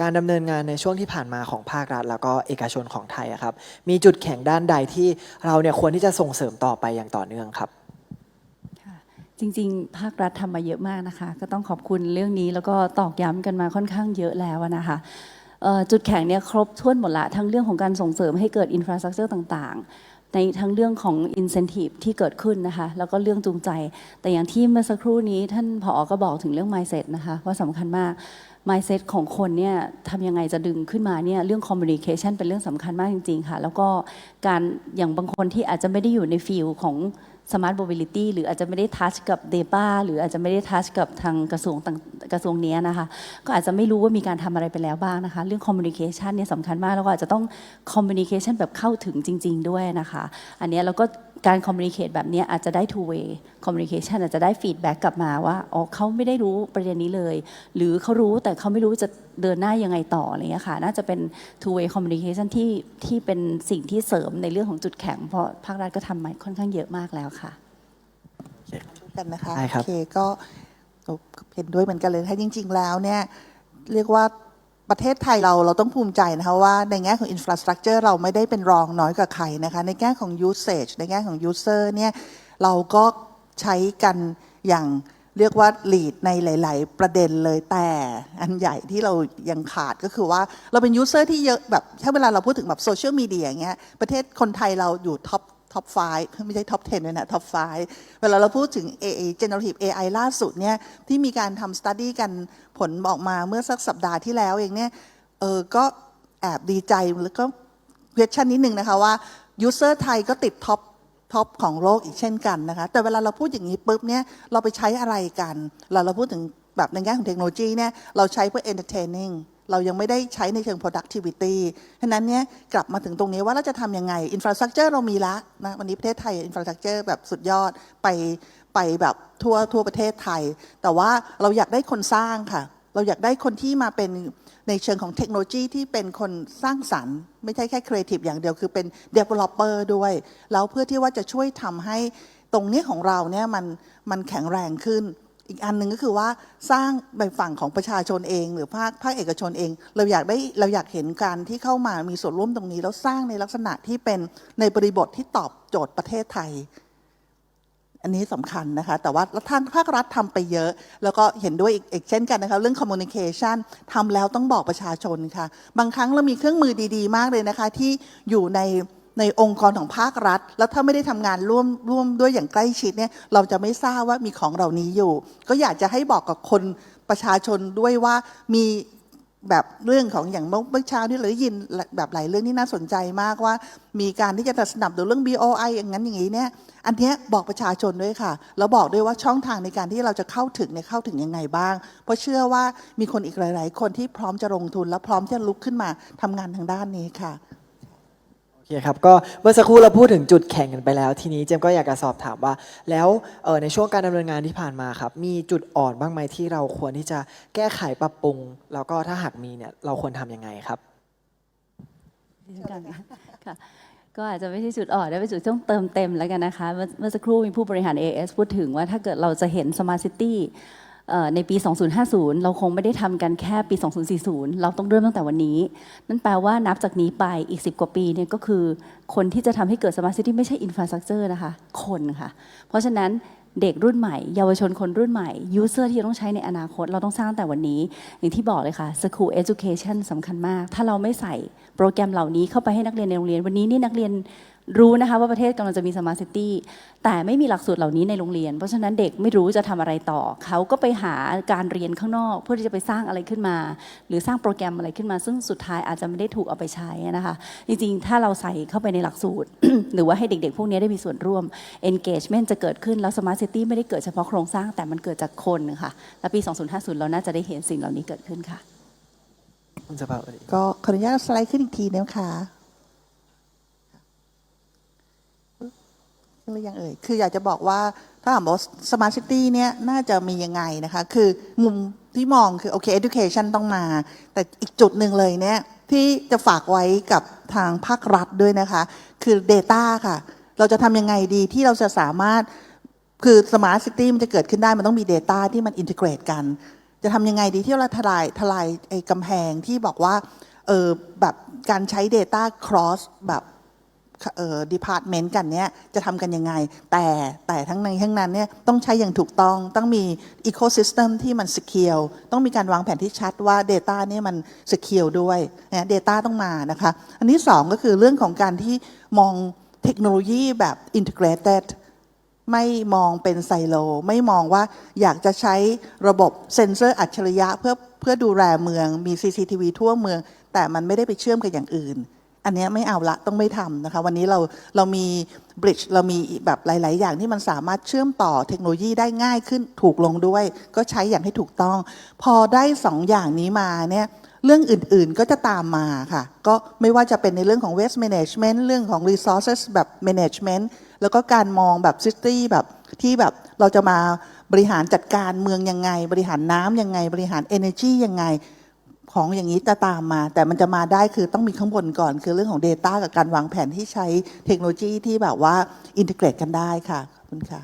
การดำเนินงานในช่วงที่ผ่านมาของภาครัฐ แล้วก็เอกชนของไทยอะครับ มีจุดแข็งด้านใดที่เราเนี่ยควรที่จะส่งเสริมต่อไปอย่างต่อเนื่องครับจริงๆ ภาครัฐทำมาเยอะมากนะคะ ก็ต้องขอบคุณเรื่องนี้แล้วก็ตอกย้ำกันมาค่อนข้างเยอะแล้วนะคะจุดแข็งเนี่ยครบถ้วนหมดละทั้งเรื่องของการส่งเสริมให้เกิดอินฟราสตรักเจอร์ต่างๆ ในทั้งเรื่องของ incentive ที่เกิดขึ้นนะคะ แล้วก็เรื่องจูงใจ แต่อย่างที่เมื่อสักครู่นี้ท่านผอก็บอกถึงเรื่อง mindset นะคะว่าสำคัญมาก mindset ของคนเนี่ยทำยังไงจะดึงขึ้นมาเนี่ยเรื่อง communication เป็นเรื่องสำคัญมากจริง ๆ ค่ะ แล้วก็การอย่างบางคนที่อาจจะไม่ได้อยู่ในฟิลของ smart mobility หรืออาจจะไม่ได้ทัชกับ data หรืออาจจะไม่ได้ทัชกับทางกระทรวงต่างกระทรวงนี้นะคะ ก็อาจจะไม่รู้ว่ามีการทำอะไรไปแล้วบ้างนะคะ เรื่อง communication เนี่ยสำคัญมากแล้วก็อาจจะต้อง communication แบบเข้าถึงจริง ๆ ด้วยนะคะ อันนี้ยแล้วก็ การ communicate แบบเนี้ยอาจจะได้ two way communication อาจจะได้ feedback กลับมาว่าอ๋อเขาไม่ได้รู้ประเด็นนี้เลย หรือเขารู้แต่เขาไม่รู้จะเดินหน้ายังไงต่ออะไรเงี้ยค่ะ น่าจะเป็น two way communication ที่ที่เป็นสิ่งที่เสริมในเรื่องของจุดแข็ง เพราะภาครัฐก็ทำมาค่อนข้างเยอะมากแล้วค่ะกันนะคะได้ครับโอเคก็ก็เห็นด้วยเหมือนกันเลยถ้าจริง ๆ แล้วเนี่ยเรียกว่า ประเทศไทยเราเราต้องภูมิใจนะคะว่าในแง่ของ infrastructure เราไม่ได้เป็นรองน้อยกว่าใครนะคะในแง่ของ usage ในแง่ของ user เนี่ยเราก็ใช้กันอย่างเรียกว่า lead ในหลาย ๆ ประเด็นเลยแต่อันใหญ่ที่เรายังขาดก็คือว่าเราเป็น user ที่เยอะแบบถ้าเวลาเราพูดถึงแบบโซเชียลมีเดียอย่างเงี้ยประเทศคนไทยเราอยู่ท็อป ท็อป5ไม่ใช่ท็อป 10เลยนะท็อป 5 เวลาเราพูดถึง AI generative AI ล่าสุดเนี่ยที่มีการทำ study กันผลออกมาเมื่อสักสัปดาห์ที่แล้วเองเนี่ยเออก็แอบดีใจแล้วก็ question นิดนึงนะคะว่า user ไทยก็ติดท็อปท็อปของโลกอีกเช่นกันนะคะ แต่เวลาเราพูดอย่างนี้ปุ๊บเนี่ยเราไปใช้อะไรกัน เราเราพูดถึงแบบในแง่ของเทคโนโลยีเนี่ยเราใช้เพื่อ entertaining เรายังไม่ได้ใช้ในเชิง productivity ฉะนั้นเนี่ยกลับมาถึงตรงนี้ว่าเราจะทำยังไง infrastructure เรามีละนะวันนี้ประเทศไทย infrastructure แบบสุดยอดไปไปแบบทั่วทั่วประเทศไทย แต่ว่าเราอยากได้คนสร้างค่ะ เราอยากได้คนที่มาเป็นในเชิงของเทคโนโลยีที่เป็นคนสร้างสรรค์ ไม่ใช่แค่ครีเอทีฟอย่างเดียวคือเป็น developer ด้วย แล้วเพื่อที่ว่าจะช่วยทำให้ตรงนี้ของเราเนี่ยมันมันแข็งแรงขึ้น อีกอันหนึ่งก็คือว่าสร้างในฝั่งของประชาชนเอง หรือภาคภาคเอกชนเอง เราอยากได้เราอยากเห็นการที่เข้ามามีส่วนร่วมตรงนี้ แล้วสร้างในลักษณะที่เป็นในบริบทที่ตอบโจทย์ประเทศไทย อันนี้สำคัญนะคะ แต่ว่าท่านภาครัฐทำไปเยอะ แล้วก็เห็นด้วยอีกอีกเช่นกันนะคะเรื่อง communication ทำแล้วต้องบอกประชาชนค่ะ บางครั้งเรามีเครื่องมือดี ๆ มากเลยนะคะที่อยู่ใน ในองค์กรของภาครัฐ แล้วถ้าไม่ได้ทำงานร่วมร่วมด้วยอย่างใกล้ชิดเนี่ยเราจะไม่ทราบว่ามีของเหล่านี้อยู่ ก็อยากจะให้บอกกับคนประชาชนด้วยว่ามีแบบเรื่องของอย่างเมื่อเช้าที่เราได้ยินแบบหลายเรื่องที่น่าสนใจมากว่า มีการที่จะสนับสนุนเรื่อง BOI อย่างนั้นอย่างนี้เนี่ยอันนี้บอกประชาชนด้วยค่ะแล้วบอกด้วยว่าช่องทางในการที่เราจะเข้าถึงเนี่ยเข้าถึงยังไงบ้าง เพราะเชื่อว่ามีคนอีกหลาย ๆ คนที่พร้อมจะลงทุนและพร้อมที่จะลุกขึ้นมาทำงานทางด้านนี้ค่ะ คครับก็เมื่อสักครู่เราพูดถึงจุดแข่งกันไปแล้ว ทีนี้เจมก็อยากจะสอบถามว่า แล้วในช่วงการดำเนินงานที่ผ่านมาครับมีจุดอ่อนบ้างไหมที่เราควรที่จะแก้ไขปรับปรุง แล้วก็ถ้าหากมีเนี่ยเราควรทำยังไงครับค่ะก็อาจจะไม่ใช่จุดอ่อนได้เป็นจุดต้องเติมเต็มแล้วกันนะคะ เมื่อสักครู่มีผู้บริหาร AS พูดถึงว่าถ้าเกิดเราจะเห็น Smart City เอ่อ ในปี 2050 เราคงไม่ได้ทำกันแค่ปี 2040 เราต้องเริ่มตั้งแต่วันนี้ นั่นแปลว่านับจากนี้ไปอีก 10 กว่าปีเนี่ยก็คือคนที่จะทำให้เกิด Smart City ไม่ใช่ Infrastructure นะคะ คนค่ะ เพราะฉะนั้นเด็กรุ่นใหม่ เยาวชนคนรุ่นใหม่ยูเซอร์ที่จะต้องใช้ในอนาคต เราต้องสร้างแต่วันนี้ อย่างที่บอกเลยค่ะ School Education สำคัญมาก ถ้าเราไม่ใส่โปรแกรมเหล่านี้เข้าไปให้นักเรียนในโรงเรียนวันนี้นี่นักเรียน รู้นะคะว่าประเทศกำลังจะมี Smart City แต่ไม่มีหลักสูตรเหล่านี้ในโรงเรียน เพราะฉะนั้นเด็กไม่รู้จะทำอะไรต่อ เขาก็ไปหาการเรียนข้างนอก เพื่อที่จะไปสร้างอะไรขึ้นมา หรือสร้างโปรแกรมอะไรขึ้นมา ซึ่งสุดท้ายอาจจะไม่ได้ถูกเอาไปใช้นะคะจริงๆ ถ้าเราใส่เข้าไปในหลักสูตร หรือว่าให้เด็กๆ พวกนี้ได้มีส่วนร่วม engagement จะเกิดขึ้นแล้ว Smart City ไม่ได้เกิดเฉพาะโครงสร้างแต่มันเกิดจากคนค่ะและปี 2050 เราน่าจะได้เห็นสิ่งเหล่านี้เกิดขึ้นค่ะคุณสภาพดีก็ขออนุญาตสไลด์ขึ้นอีกทีนะคะขึ้น หรือยังเอ่ย คืออยากจะบอกว่าถ้าถามว่า Smart City เนี่ยน่าจะมียังไงนะคะ คือมุมที่มองคือโอเค education ต้องมา แต่อีกจุดหนึ่งเลยเนี่ยที่จะฝากไว้กับทางภาครัฐด้วยนะคะ คือ Data ค่ะ เราจะทำยังไงดีที่เราจะสามารถ คือ Smart City มันจะเกิดขึ้นได้ มันต้องมี Data ที่มันอินทิเกรตกัน จะทำยังไงดีที่เราทลายทลายไอ้กำแพงที่บอกว่าเออแบบการใช้ Data cross แบบ เอ่อ department กันเนี่ยจะทำกันยังไง แต่แต่ทั้งในทั้งนั้นเนี่ยต้องใช้อย่างถูกต้องต้องมี ecosystem ที่มัน secure ต้องมีการวางแผนที่ชัดว่า Data เนี่ยมัน secure ด้วยนะ Data ต้องมานะคะ อันที่สองก็คือเรื่องของการที่มองเทคโนโลยีแบบ integrated ไม่มองเป็นไซโล ไม่มองว่าอยากจะใช้ระบบเซ็นเซอร์อัจฉริยะเพื่อเพื่อดูแลเมืองมี CCTV ทั่วเมือง แต่มันไม่ได้ไปเชื่อมกับอย่างอื่น อันนี้ไม่เอาละต้องไม่ทำนะคะ วันนี้เราเรามีบริดจ์เรามีแบบหลาย ๆ อย่างที่มันสามารถเชื่อมต่อเทคโนโลยีได้ง่ายขึ้นถูกลงด้วย ก็ใช้อย่างให้ถูกต้อง พอได้สองอย่างนี้มาเนี่ยเรื่องอื่นๆก็จะตามมาค่ะ ก็ไม่ว่าจะเป็นในเรื่องของ waste management เรื่องของ resources แบบ management แล้วก็การมองแบบ city แบบที่แบบเราจะมาบริหารจัดการเมืองยังไง บริหารน้ำยังไง บริหาร energy ยังไง ของอย่างนี้จะตามมา แต่มันจะมาได้คือต้องมีข้างบนก่อน คือเรื่องของ Data กับการวางแผนที่ใช้เทคโนโลยีที่แบบว่าอินทิเกรตกันได้ค่ะคุณค่ะ